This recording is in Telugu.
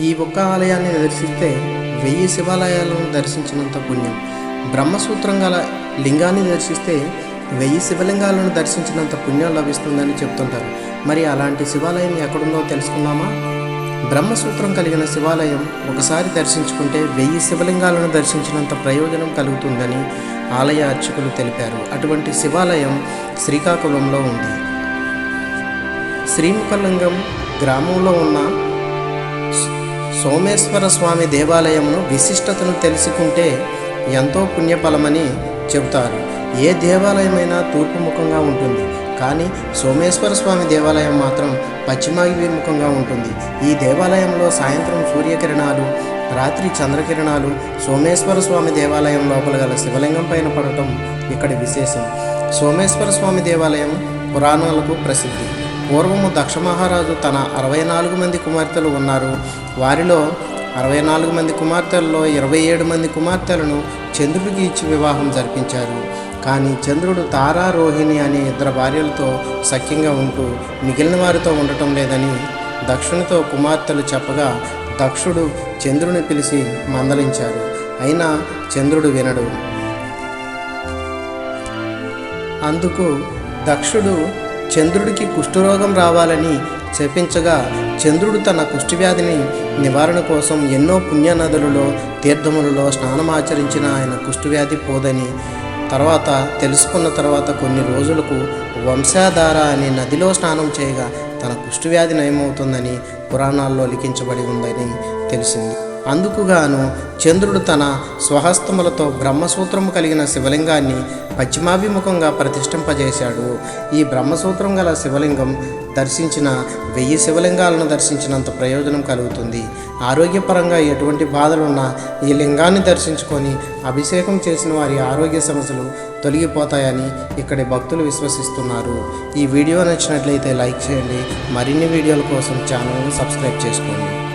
ఈ ఒక్క ఆలయాన్ని దర్శిస్తే వెయ్యి శివాలయాలను దర్శించినంత పుణ్యం. బ్రహ్మసూత్రం గల లింగాన్ని దర్శిస్తే వెయ్యి శివలింగాలను దర్శించినంత పుణ్యం లభిస్తుందని చెప్తుంటారు. మరి అలాంటి శివాలయం ఎక్కడుందో తెలుసుకుందామా? బ్రహ్మసూత్రం కలిగిన శివాలయం ఒకసారి దర్శించుకుంటే వెయ్యి శివలింగాలను దర్శించినంత ప్రయోజనం కలుగుతుందని ఆలయ అర్చకులు తెలిపారు. అటువంటి శివాలయం శ్రీకాకుళంలో ఉంది. శ్రీముఖలింగం గ్రామంలో ఉన్న సోమేశ్వర స్వామి దేవాలయమును విశిష్టతను తెలుసుకుంటే ఎంతో పుణ్యఫలమని చెబుతారు. ఏ దేవాలయమైనా తూర్పు ముఖంగా ఉంటుంది. కానీ సోమేశ్వర స్వామి దేవాలయం మాత్రం పశ్చిమాభిముఖంగా ఉంటుంది. ఈ దేవాలయంలో సాయంత్రం సూర్యకిరణాలు రాత్రి చంద్రకిరణాలు సోమేశ్వర స్వామి దేవాలయం లోపల గల శివలింగం పైన పడటం ఇక్కడ విశేషం. సోమేశ్వర స్వామి దేవాలయం పురాణాలకు ప్రసిద్ధి. పూర్వము దక్ష మహారాజు తన అరవై నాలుగు మంది కుమార్తెలు ఉన్నారు. వారిలో అరవై నాలుగు మంది కుమార్తెలలో ఇరవై ఏడు మంది కుమార్తెలను చంద్రుడికి ఇచ్చి వివాహం జరిపించారు. కానీ చంద్రుడు తారా రోహిణి అనే ఇద్దరు భార్యలతో సఖ్యంగా ఉంటూ మిగిలిన వారితో ఉండటం లేదని దక్షునితో కుమార్తెలు చెప్పగా దక్షుడు చంద్రుని పిలిచి మందలించారు. అయినా చంద్రుడు వినడు. అందుకు దక్షుడు చంద్రుడికి కుష్ఠరోగం రావాలని చెప్పించగా చంద్రుడు తన కుష్ఠవ్యాధిని నివారణ కోసం ఎన్నో పుణ్యనదులలో తీర్థములలో స్నానమాచరించిన ఆయన కుష్ఠవ్యాధి పోదని తర్వాత తెలుసుకున్న తర్వాత కొన్ని రోజులకు వంశాధార అనే నదిలో స్నానం చేయగా తన కుష్ఠవ్యాధి నయమవుతుందని పురాణాల్లో లిఖించబడి ఉందని తెలిసింది. అందుకుగాను చంద్రుడు తన స్వహస్తములతో బ్రహ్మసూత్రము కలిగిన శివలింగాన్ని పశ్చిమాభిముఖంగా ప్రతిష్ఠింపజేశాడు. ఈ బ్రహ్మసూత్రం గల శివలింగం దర్శించిన వెయ్యి శివలింగాలను దర్శించినంత ప్రయోజనం కలుగుతుంది. ఆరోగ్యపరంగా ఎటువంటి బాధలున్నా ఈ లింగాన్ని దర్శించుకొని అభిషేకం చేసిన వారి ఆరోగ్య సమస్యలు తొలగిపోతాయని ఇక్కడి భక్తులు విశ్వసిస్తున్నారు. ఈ వీడియో నచ్చినట్లయితే లైక్ చేయండి. మరిన్ని వీడియోల కోసం ఛానల్ని సబ్స్క్రైబ్ చేసుకోండి.